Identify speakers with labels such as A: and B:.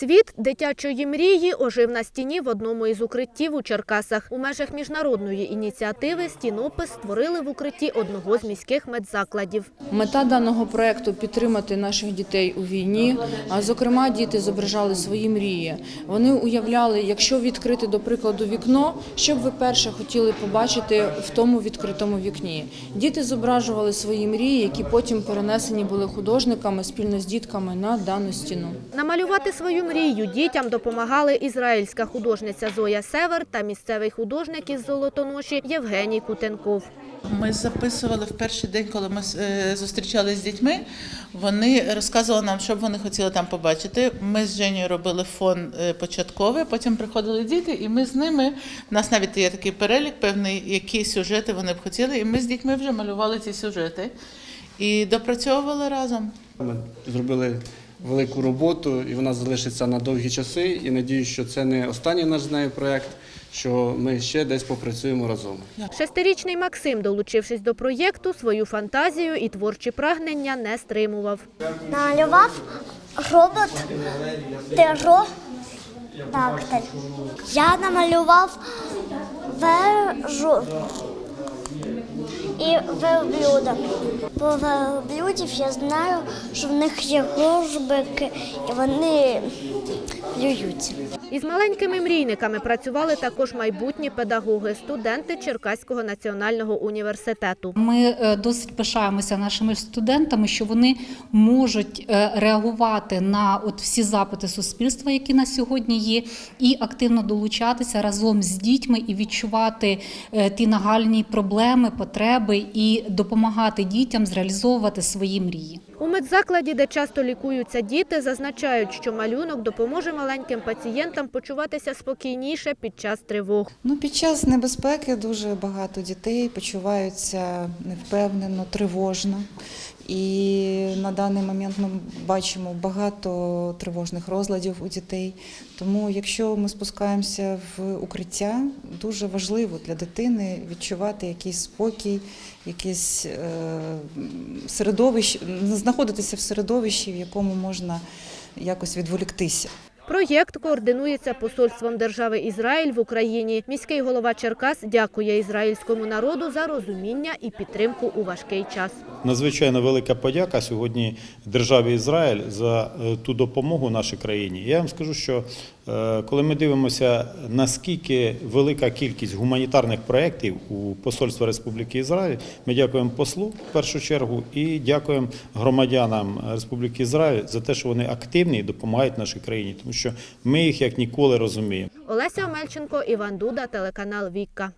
A: Світ дитячої мрії ожив на стіні в одному із укриттів у Черкасах. У межах міжнародної ініціативи стінопис створили в укритті одного з міських медзакладів.
B: Мета даного проекту підтримати наших дітей у війні. А зокрема, діти зображали свої мрії. Вони уявляли, якщо відкрити до прикладу вікно, що б ви перше хотіли побачити в тому відкритому вікні. Діти зображували свої мрії, які потім перенесені були художниками спільно з дітками на дану стіну.
A: Намалювати свою мрію дітям допомагали ізраїльська художниця Зоя Север та місцевий художник із Золотоноші Євгеній Кутенков.
C: Ми записували в перший день, коли ми е, зустрічалися з дітьми. Вони розказували нам, що б вони хотіли там побачити. Ми з Женєю робили фон е, початковий, потім приходили діти, і ми з ними. У нас навіть є такий перелік, певний, які сюжети вони б хотіли. І ми з дітьми вже малювали ці сюжети і допрацьовували разом.
D: Ми зробили велику роботу, і вона залишиться на довгі часи. І надіюсь, що це не останній наш з нею проєкт, що ми ще десь попрацюємо разом.
A: Шестирічний Максим, долучившись до проєкту, свою фантазію і творчі прагнення не стримував.
E: Намалював робот Теро Дактиль. Я намалював вежу і верблюда. По верблюдів я знаю, що в них є горбики і вони плюються.
A: Із маленькими мрійниками працювали також майбутні педагоги, студенти Черкаського національного університету.
F: Ми е, досить пишаємося нашими студентами, що вони можуть е, реагувати на от всі запити суспільства, які на сьогодні є, і активно долучатися разом з дітьми і відчувати е, ті нагальні проблеми, потреби і допомагати дітям зреалізовувати свої мрії.
A: У медзакладі, де часто лікуються діти, зазначають, що малюнок допоможе маленьким пацієнтам почуватися спокійніше під час тривог.
G: Ну, під час небезпеки дуже багато дітей почуваються невпевнено, тривожно. І на даний момент ми бачимо багато тривожних розладів у дітей. Тому, якщо ми спускаємося в укриття, дуже важливо для дитини відчувати якийсь спокій, якесь е, середовище, знаходитися в середовищі, в якому можна якось відволіктися.
A: Проєкт координується посольством держави Ізраїль в Україні. Міський голова Черкас дякує ізраїльському народу за розуміння і підтримку у важкий час.
H: Надзвичайно велика подяка сьогодні державі Ізраїль за е, ту допомогу нашій країні. Я вам скажу, що коли ми дивимося, наскільки велика кількість гуманітарних проєктів у Посольства Республіки Ізраїль, ми дякуємо послу в першу чергу і дякуємо громадянам Республіки Ізраїль за те, що вони активні і допомагають нашій країні, тому що ми їх як ніколи розуміємо.
A: Олеся Омельченко, Іван Дуда, телеканал Вікка.